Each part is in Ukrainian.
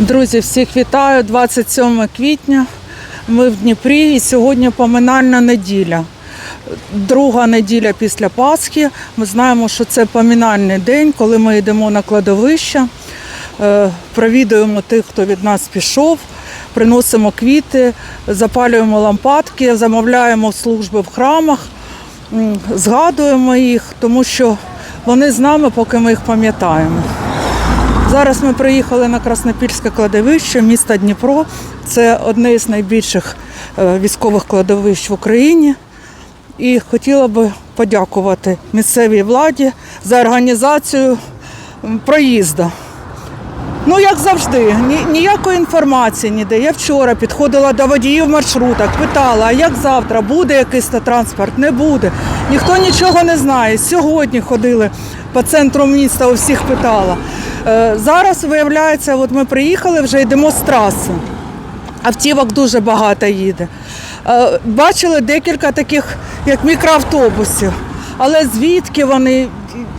Друзі, всіх вітаю. 27 квітня. Ми в Дніпрі і сьогодні поминальна неділя. Друга неділя після Пасхи. Ми знаємо, що це поминальний день, коли ми йдемо на кладовище, е, провідуємо тих, хто від нас пішов, приносимо квіти, запалюємо лампадки, замовляємо служби в храмах, згадуємо їх, тому що вони з нами, поки ми їх пам'ятаємо. Зараз ми приїхали на Краснопільське кладовище міста Дніпро. Це одне з найбільших е, військових кладовищ в Україні. І хотіла би подякувати місцевій владі за організацію проїзду. Ну, як завжди, ні, ніякої інформації ніде. Я вчора підходила до водіїв маршруток, питала, а як завтра, буде якийсь транспорт, не буде. Ніхто нічого не знає. Сьогодні ходили по центру міста, у всіх питала. Е, зараз, виявляється, от ми приїхали, вже йдемо з траси. Автівок дуже багато їде. Е, Бачили декілька таких, як мікроавтобусів. Але звідки вони,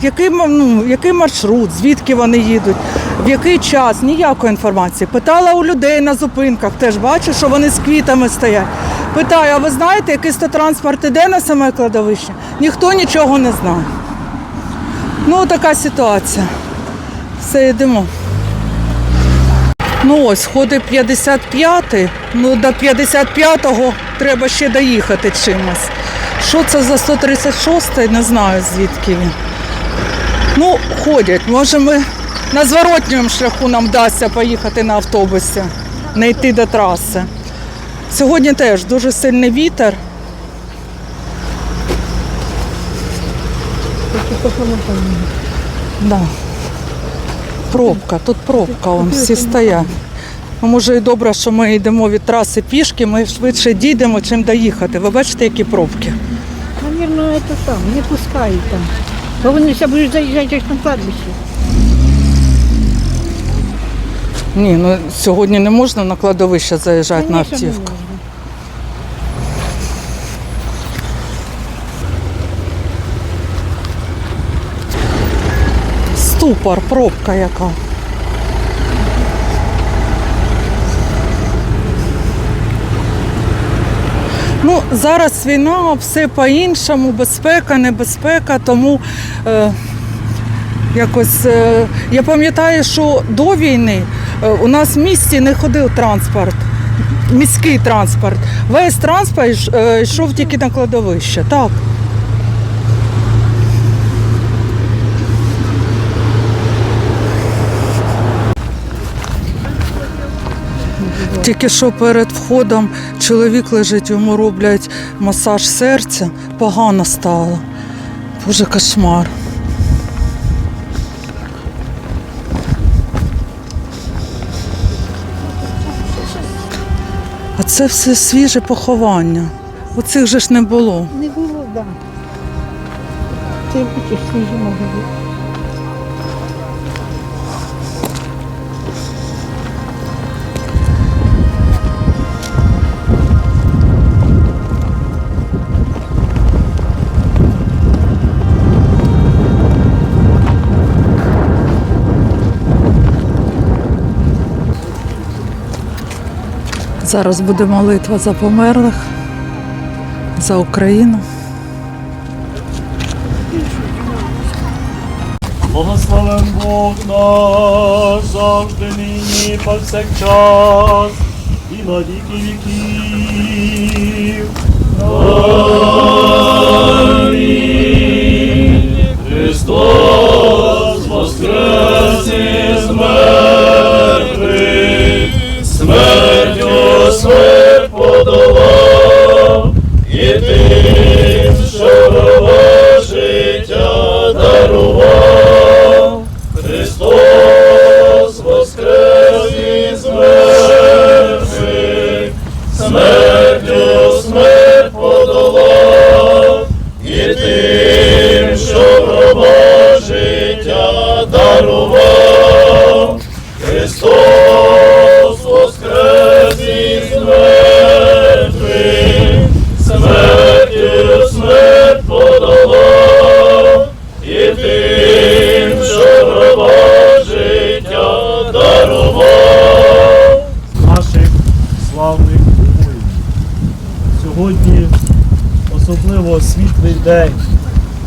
який, ну, який маршрут, звідки вони їдуть, в який час, ніякої інформації. Питала у людей на зупинках, теж бачу, що вони з квітами стоять. Питаю, а ви знаєте, якийсь то транспорт іде на саме кладовище? Ніхто нічого не знає. Ну, така ситуація. Все, йдемо. Ну ось, ходить 55-й. Ну, до 55-го треба ще доїхати чимось. Що це за 136-й, не знаю звідки він. Ну, ходять. Може, ми на зворотньому шляху нам вдасться поїхати на автобусі, не йти до траси. Сьогодні теж дуже сильний вітер. Да. Пробка, тут пробка, вон, всі стоять. Ну, може і добре, що ми йдемо від траси пішки, ми швидше дійдемо, чим доїхати. Ви бачите, які пробки? Наверное, это там, не пускають там. Бо вони ще будуть заїжджати аж на кладбище. Ні, ну сьогодні не можна на кладовище заїжджати на автівку. Ступор, пробка яка. Ну, зараз війна, все по-іншому, безпека, небезпека, тому е, якось е, я пам'ятаю, що до війни е, у нас в місті не ходив транспорт, міський транспорт. Весь транспорт е, йшов тільки на кладовище. Так. Тільки що перед входом чоловік лежить, йому роблять масаж серця, погано стало. Боже кошмар. А це все свіже поховання. Оцих же ж не було. Не було, так. Да. Це свіжі могили. Зараз буде молитва за померлих, за Україну. Благословен Бог наш завжди нині повсякчас і на віки віків. Христос воскрес із мертвих, смертю смерть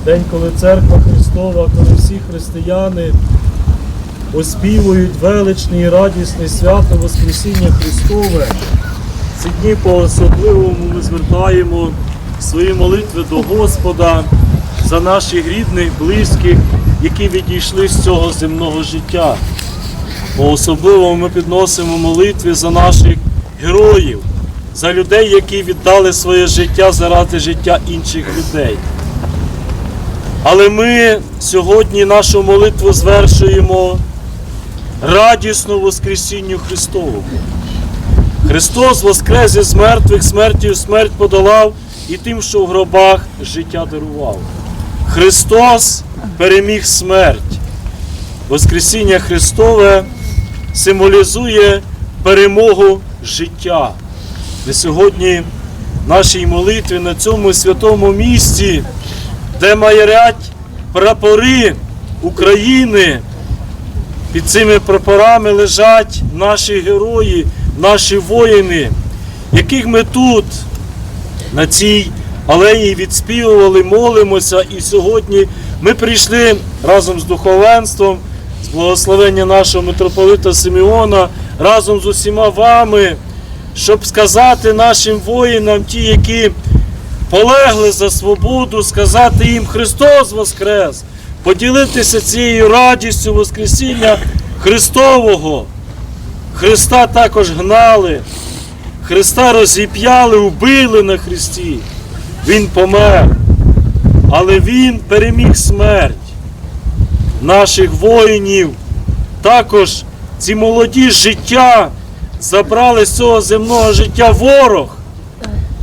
День, коли церква Христова, коли всі християни оспівують величне і радісне свято Воскресіння Христове. Ці дні по-особливому ми звертаємо свої молитви до Господа за наших рідних, близьких, які відійшли з цього земного життя. По-особливому ми підносимо молитви за наших героїв, за людей, які віддали своє життя заради життя інших людей. Але ми сьогодні нашу молитву звершуємо радісно Воскресінню Христовому. Христос воскрес із мертвих, смертю смерть подолав і тим, що в гробах життя дарував. Христос переміг смерть. Воскресіння Христове символізує перемогу життя. Ми сьогодні в нашій молитві на цьому святому місці, де маярять прапори України, під цими прапорами лежать наші герої, наші воїни, яких ми тут, на цій алеї, відспівували, молимося. І сьогодні ми прийшли разом з духовенством, з благословення нашого митрополита Симеона, разом з усіма вами, щоб сказати нашим воїнам, ті, які полегли за свободу, сказати їм Христос Воскрес, поділитися цією радістю Воскресіння Христового. Христа також гнали, Христа розіп'яли, убили на Христі. Він помер, але Він переміг смерть наших воїнів. Також ці молоді життя забрали з цього земного життя ворог.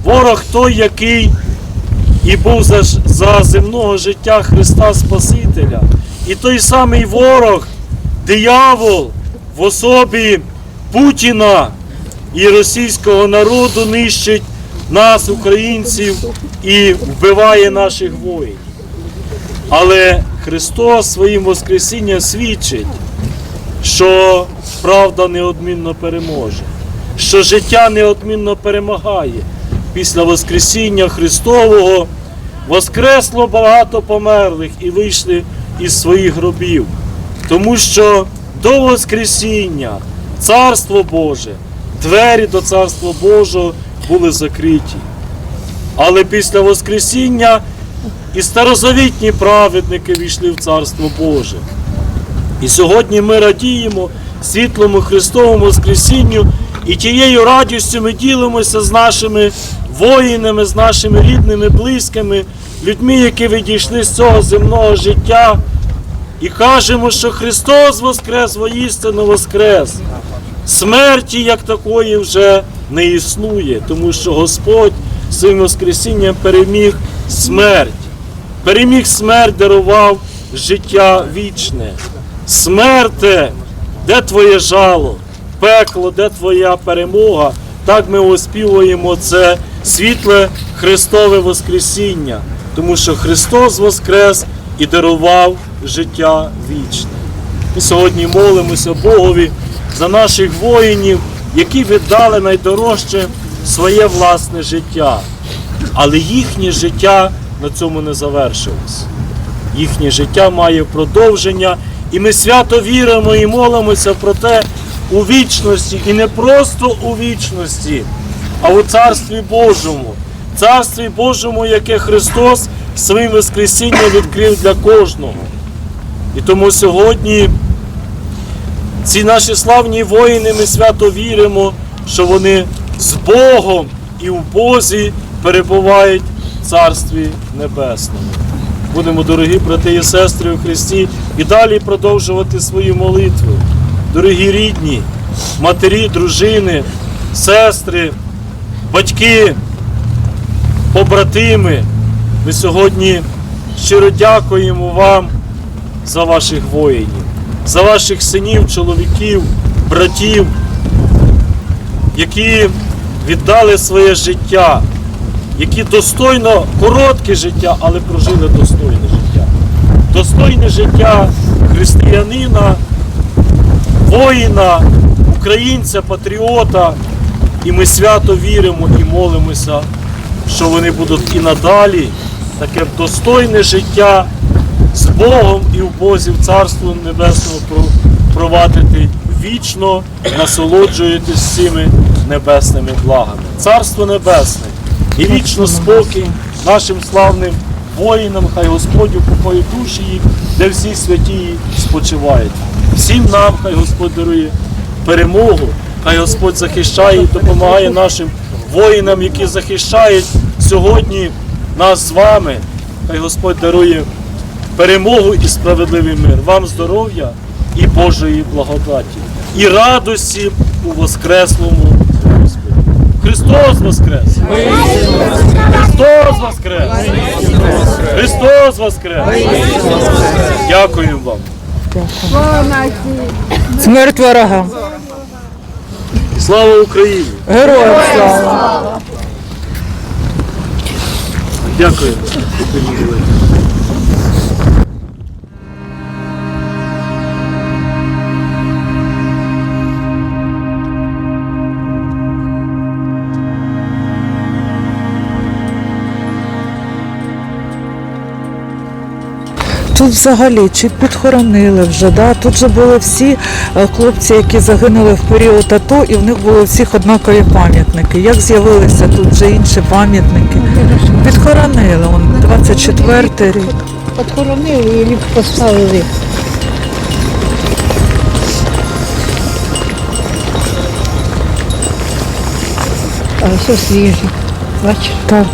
Ворог той, який і був за, за земного життя Христа Спасителя. І той самий ворог, диявол в особі Путіна і російського народу нищить нас, українців, і вбиває наших воїнів. Але Христос своїм Воскресінням свідчить, що правда неодмінно переможе, що життя неодмінно перемагає. Після Воскресіння Христового воскресло багато померлих і вийшли із своїх гробів. Тому що до Воскресіння Царство Боже, двері до Царства Божого були закриті. Але після Воскресіння і старозавітні праведники війшли в Царство Боже. І сьогодні ми радіємо світлому Христовому Воскресінню, і тією радістю ми ділимося з нашими воїнами, з нашими рідними, близькими, людьми, які відійшли з цього земного життя. І кажемо, що Христос Воскрес, воістину Воскрес. Смерті як такої вже не існує, тому що Господь своїм Воскресінням переміг смерть. Переміг смерть, дарував життя вічне. Смерте, де твоє жало? Пекло, де твоя перемога? Так ми оспівуємо це світле Христове Воскресіння, тому що Христос Воскрес і дарував життя вічне. Ми сьогодні молимося Богові за наших воїнів, які віддали найдорожче своє власне життя. Але їхнє життя на цьому не завершилось. Їхнє життя має продовження, і ми свято віримо і молимося про те у вічності, і не просто у вічності, а у Царстві Божому. Царстві Божому, яке Христос своїм Воскресінням відкрив для кожного. І тому сьогодні ці наші славні воїни, ми свято віримо, що вони з Богом і в Бозі перебувають в Царстві Небесному. Будемо, дорогі брати і сестри у Христі, і далі продовжувати свою молитву. Дорогі рідні, матері, дружини, сестри, батьки, побратими. Ми сьогодні щиро дякуємо вам за ваших воїнів, за ваших синів, чоловіків, братів, які віддали своє життя, які достойно коротке життя, але прожили достойне життя. Достойне життя християнина, воїна, українця, патріота. І ми свято віримо і молимося, що вони будуть і надалі таке достойне життя з Богом і в Бозі в Царство Небесного провадити вічно, насолоджуєтесь цими небесними благами. Царство Небесне і вічно спокій нашим славним воїнам, хай Господь упокоїть душі їх, де всі святі спочивають. Всім нам, хай Господь дарує перемогу, хай Господь захищає і допомагає нашим воїнам, які захищають сьогодні нас з вами. Хай Господь дарує перемогу і справедливий мир. Вам здоров'я і Божої благодаті, і радості у Воскреслому Господі. Христос Воскрес! Христос Воскрес! Христос Воскрес! Дякуємо вам! Смерть ворогам. Слава Україні! Героям слава. Дякую. Взагалі чи підхоронили вже, да? тут же були всі е, хлопці, які загинули в період АТО, і в них були всіх однакові пам'ятники. Як з'явилися тут вже інші пам'ятники? Підхоронили, он 24 рік. Подхоронили і ліп поставили. А все свіже. Бачиш, Так.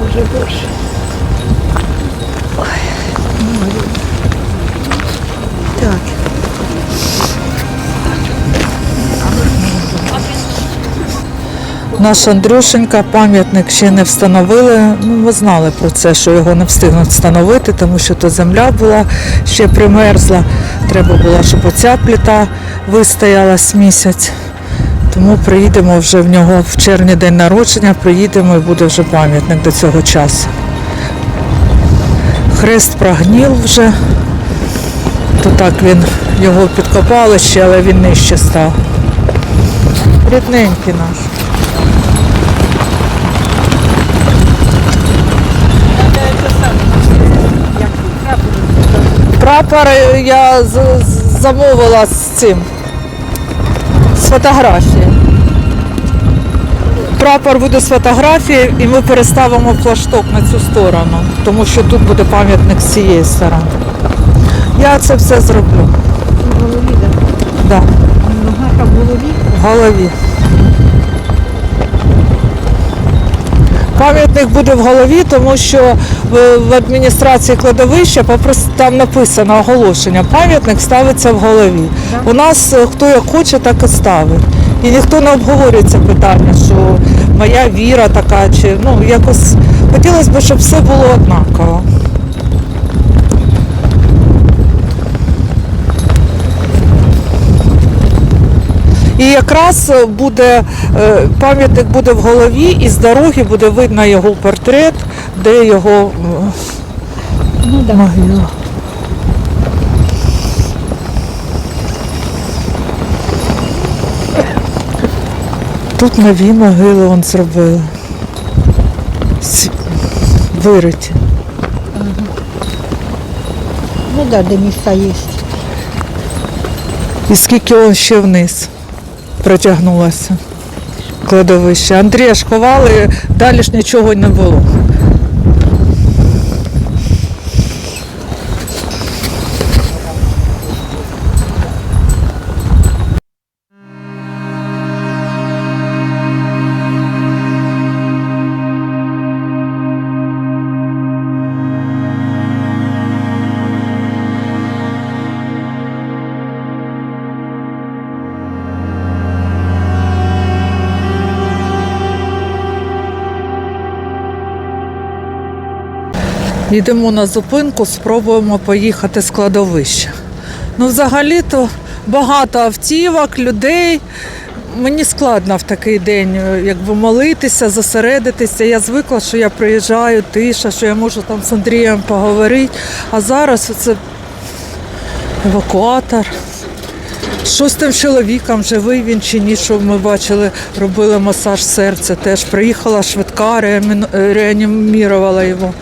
Боже, Боже. Наш Андрюшенька пам'ятник ще не встановили. Ну, ми знали про це, що його не встигнуть встановити, тому що то земля була ще примерзла. Треба було, щоб оця пліта вистоялась місяць. Тому приїдемо вже в нього в червні день народження, приїдемо і буде вже пам'ятник до цього часу. Хрест прогнів вже. То так він його підкопали ще, але він нижче став. Рідненький наш. Прапор е, я замовила з цим. З фотографії. Прапор буде з фотографії і ми переставимо флашток на цю сторону, тому що тут буде пам'ятник з цієї сторони. Я це все зроблю. В голові, так. Да, Нога в голові. в голові. Пам'ятник буде в голові, тому що в, адміністрації кладовища попрос- там написано оголошення. Пам'ятник ставиться в голові. У нас е, хто як хоче, так і ставить. І ніхто не обговорює це питання, що моя віра така, чи ну якось хотілося б, щоб все було однаково. І якраз е, буде е, пам'ятник буде в голові, і з дороги буде видно його портрет, де його Ну так. могила. Тут нові могили он зробили. Ці- Вириті. Ну так, де місця є. І скільки он ще вниз протягнулося кладовище. Андрія ж ховали, далі ж нічого не було. Йдемо на зупинку, спробуємо поїхати з кладовища. Ну, взагалі-то багато автівок, людей. Мені складно в такий день е, якби молитися, зосередитися. Я звикла, що я приїжджаю, тиша, що я можу там з Андрієм поговорити. А зараз це евакуатор. Що з тим чоловіком, живий він чи ні, що ми бачили, робили масаж серця теж. Приїхала швидка, реанімірувала його.